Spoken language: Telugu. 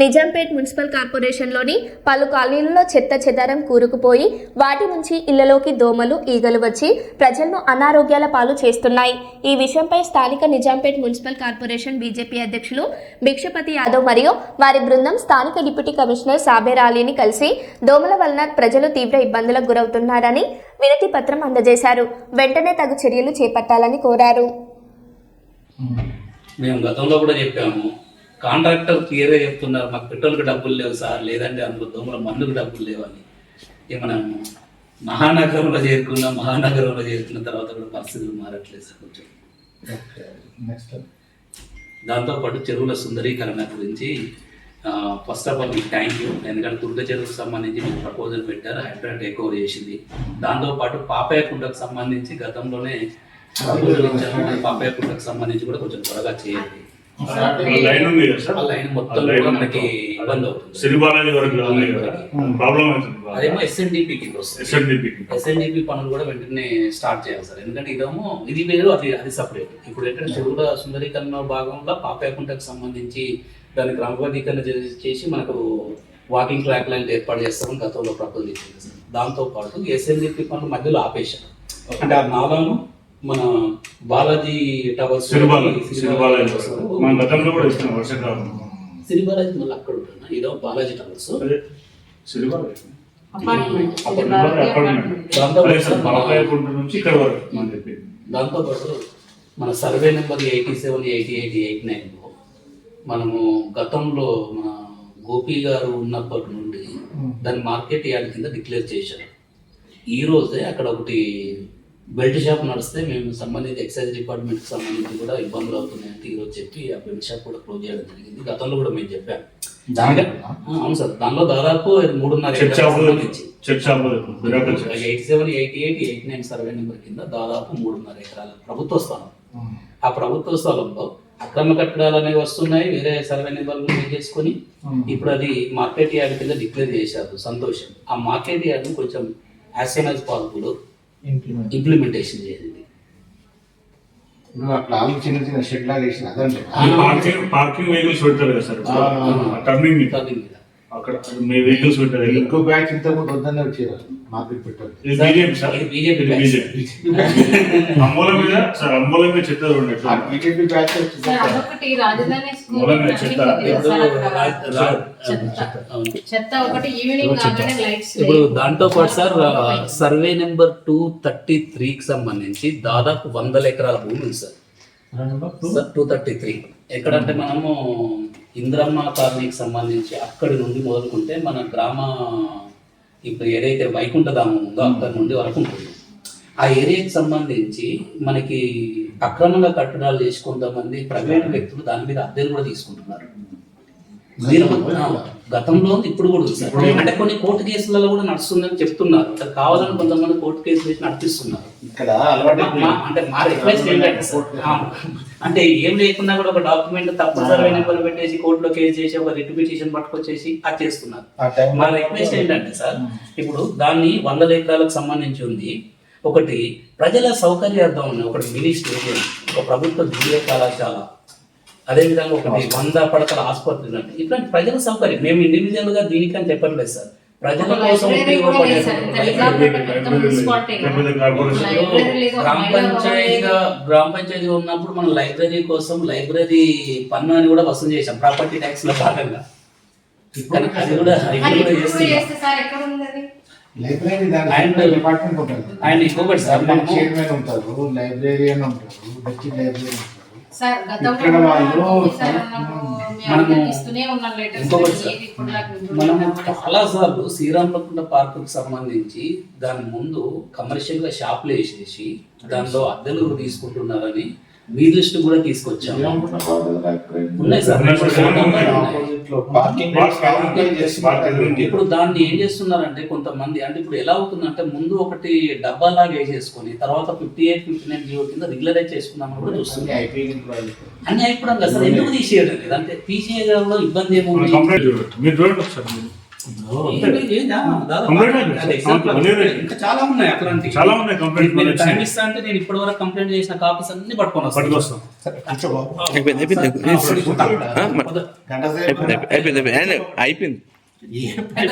నిజాంపేట్ మున్సిపల్ కార్పొరేషన్లోని పలు కాలనీలలో చెత్త చెదారం కూరుకుపోయి వాటి నుంచి ఇళ్ళలోకి దోమలు ఈగలు వచ్చి ప్రజలను అనారోగ్యాల పాలు చేస్తున్నాయి. ఈ విషయంపై స్థానిక నిజాంపేట్ మున్సిపల్ కార్పొరేషన్ బీజేపీ అధ్యక్షులు భిక్షపతి యాదవ్ మరియు వారి బృందం స్థానిక డిప్యూటీ కమిషనర్ సాబేర్ అలీని కలిసి దోమల వలన ప్రజలు తీవ్ర ఇబ్బందులకు గురవుతున్నారని వినతి పత్రం అందజేశారు. వెంటనే తగు చర్యలు చేపట్టాలని కోరారు. మేము గతంలో కూడా చెప్పాము కాంట్రాక్టర్ క్లియర్గా చెప్తున్నారు మాకు పెట్రోల్కి డబ్బులు లేవు సార్ లేదంటే అందులో దోమల మందుకు డబ్బులు లేవని మనం మహానగరంలో చేరుకున్నాం మహానగరంలో చేరుకున్న తర్వాత కూడా పరిస్థితులు మారట్లేదు సార్ కొంచెం. దాంతోపాటు చెరువుల సుందరీకరణ గురించి ఫస్ట్ ఆఫ్ ఆల్ మీకు థ్యాంక్ యూ ఎందుకంటే దుర్గ చెరువుకు సంబంధించి మీకు ప్రపోజల్ పెట్టారు హైడ్రా టేక్ ఓవర్ చేసింది దాంతోపాటు పాపయ్య కుంటకు సంబంధించి గతంలోనే ప్రపోజల్ ఇచ్చారు పాపయ్య కుంటకు సంబంధించి కూడా కొంచెం త్వరగా చేయండి. లైన్ ఉంది కదా సార్? లైన్ మొత్తం కూడా మనకి ఇబ్బంది అవుతుంది. సిరిబాలాజీ వరకు ఉంది కదా? ప్రాబ్లం అవుతుంది అదేమో ఎస్ఎన్డిపి కింద వస్తుంది. ఎస్ఎన్డిపికి ఎస్ఎన్డిపి పనులు కూడా వెంటనే స్టార్ట్ చేయాలి సార్. ఎందుకంటే ఇదేమో ఇది వేరు అది అది సపరేట్ ఇప్పుడు ఏంటంటే చెరువుల సుందరీకరణ భాగంలో పాపేకుంటకు సంబంధించి దాన్ని క్రమబద్ధీకరణ చేసి మనకు వాకింగ్ ట్రాక్ లైన్ ఏర్పాటు చేస్తామని గతంలో ప్రపోజ్ ఇచ్చింది సార్. దాంతో పాటు ఎస్ఎన్డిపి పనులు మధ్యలో ఆపేశారు. అంటే ఆ నాలను మన బాలాజీ టవర్స్ సిరిబాలాజీ సిరిబాలాజీ వరకు. మన గతంలో కూడా ఇస్తున్నాం వర్షాకాలం. సిరి బాలాజీ మళ్ళీ అక్కడ ఉంటున్నా ఇదో బాలాజీ టవర్స్. సిరిబాలాజీ. దాంతో పాటు మన- దాంతోపాటు మన survey number eighty seven eighty eight eight నైన్లో మనము గతంలో మన గోపి గారు ఉన్నప్పటి నుండి దాన్ని మార్కెట్ యార్డ్ కింద డిక్లేర్ చేశారు. ఈ రోజే అక్కడ ఒకటి బెల్ట్ షాప్ నడిస్తే మేము సంబంధించి ఎక్సైజ్ డిపార్ట్మెంట్కి సంబంధించి కూడా ఇబ్బందులు అవుతున్నాయంటే ఈరోజు చెప్పి ఆ బెల్ట్ షాప్ కూడా క్లోజ్ చేయడం జరిగింది. గతంలో కూడా మేము చెప్పాము అవును సార్. దానిలో దాదాపు మూడున్నర eighty seven eighty eight eighty nine survey number కింద దాదాపు మూడున్నర ఎకరాల ప్రభుత్వ స్థలం. ఆ ప్రభుత్వ స్థలంలో అక్రమ కట్టడాలు అనేవి వస్తున్నాయి. వేరే సర్వే నెంబర్లు చేసుకొని ఇప్పుడు అది మార్కెట్ యార్డ్ కింద డిక్లేర్ చేశారు సంతోషం. ఆ మార్కెట్ యార్డ్ కొంచెం as soon as possible implement implementation చేయండి అట్లా ఆలు చిన్న చిన్న షెడ్ లాగా వేసిన అదండి పార్కింగ్ పార్కింగ్ వెహికల్స్ పెడతారు కదా సార్? ఆ. టర్నింగ్. టర్నింగ్ అక్కడ మీ వెహికల్స్ పెట్టారు. ఇంకో బ్యాచ్ ఇంత ముందు వద్దనే వచ్చారు మార్కెట్ పెట్టారు. ఇది బీజేపీ సార్. బీజేపీ అమ్మోల మీద సార్ అమ్మోల మీద చెత్త. బీజేపీ బ్యాచ్ ఇప్పుడు ఒకటి ఈవినింగ్ లైట్స్ దాంతో పాటు sir survey number two thirty త్రీకి సంబంధించి దాదాపు వందల ఎకరాల భూమి ఉంది sir. Sir two thirty three ఎక్కడంటే మనము ఇంద్రమ్మ కాలనీకి సంబంధించి అక్కడి నుండి మొదలుకుంటే మన గ్రామ ఇప్పుడు ఏదైతే వైకుంఠధామం ఉందో అక్కడి నుండి వరకు ఉంటుంది. ఆ ఏరియాకి సంబంధించి మనకి అక్రమంగా కట్టడాలు చేసి కొంతమంది ప్రైవేట్ వ్యక్తులు దాని మీద అద్దెలు కూడా తీసుకుంటున్నారు. మీరు గతంలో ఇప్పుడు కూడా సార్ అంటే కొన్ని కోర్టు కేసులలో కూడా నడుస్తుందని చెప్తున్నారు. కావాలని కొంతమంది కోర్టు కేసులు వేసి నడిపిస్తున్నారు. అంటే మా రిక్వెస్ట్ ఏంటంటే అంటే ఏం లేకుండా కూడా ఒక డాక్యుమెంట్ తప్పు సర్వే నెంబర్ పెట్టేసి కోర్టులో కేసు చేసి ఒక రిట్ పిటిషన్ పట్టుకొచ్చేసి అది చేస్తున్నారు. మా రిక్వెస్ట్ ఏంటంటే సార్ ఇప్పుడు దాన్ని వందల ఎకరాలకు సంబంధించి ఉంది. ఒకటి ప్రజల సౌకర్యార్థం ఉంది ఒకటి మినీ స్టేడియం ఒక ప్రభుత్వ జూనియర్ కళాశాల అదేవిధంగా ఒకటి వంద పడకల ఆసుపత్రి లాంటి ఇట్లాంటి ప్రజల సౌకర్యం. మేము ఇండివిజువల్గా దీనికని చెప్పట్లేదు సార్. ప్రజల ఒక కోసం ఉపయోగపడే ఒక గ్రామ. పంచాయతీగా గ్రామ పంచాయతీగా ఉన్నప్పుడు మనం లైబ్రరీ కోసం లైబ్రరీ పన్ను అని కూడా వసూలు చేశాం. ప్రాపర్టీ ట్యాక్స్లో భాగంగా. కానీ అది కూడా చేస్తున్నాం? లైబ్రరీ డిపార్ట్మెంట్ ఉంటుంది. ఇంకొకటి సార్ మనము చైర్మన్ ఉంటారు. లైబ్రేరియన్ ఉంటారు. డిస్ట్రిక్ట్ లైబ్రరీ ఉంటారు. సార్ గతంలో మనము. చాలా సార్లు పార్కుకు సంబంధించి దాని ముందు కమర్షియల్గా షాపులు వేసేసి దానిలో అద్దెలు తీసుకుంటున్నారని మీ దృష్టి కూడా చేస్తున్నారు ఇప్పుడు దాన్ని ఏం చేస్తున్నారంటే కొంతమంది అంటే ఇప్పుడు ఎలా అవుతుందంటే ముందు ఒకటి డబ్బా లాగా వేసేసుకొని తర్వాత fifty eight fifty nine GO కింద రెగ్యులరైజ్ చేసుకున్నామని కూడా చూస్తున్నాం అయిపోయింది అన్ని అయిపోవడం కదా సార్ ఎందుకు తీసేయడం లేదు? అంటే తీసేయడంలో ఇబ్బంది ఏముంది? చాలా ఉన్నాయి అట్లాంటి చాలా ఉన్నాయి కంప్లైంట్ మీరు వచ్చి. టైం ఇస్తా అంటే నేను ఇప్పటి వరకు కంప్లైంట్ చేసిన కాపీస్ అన్ని పట్టుకొని వస్తాను అయిపోయింది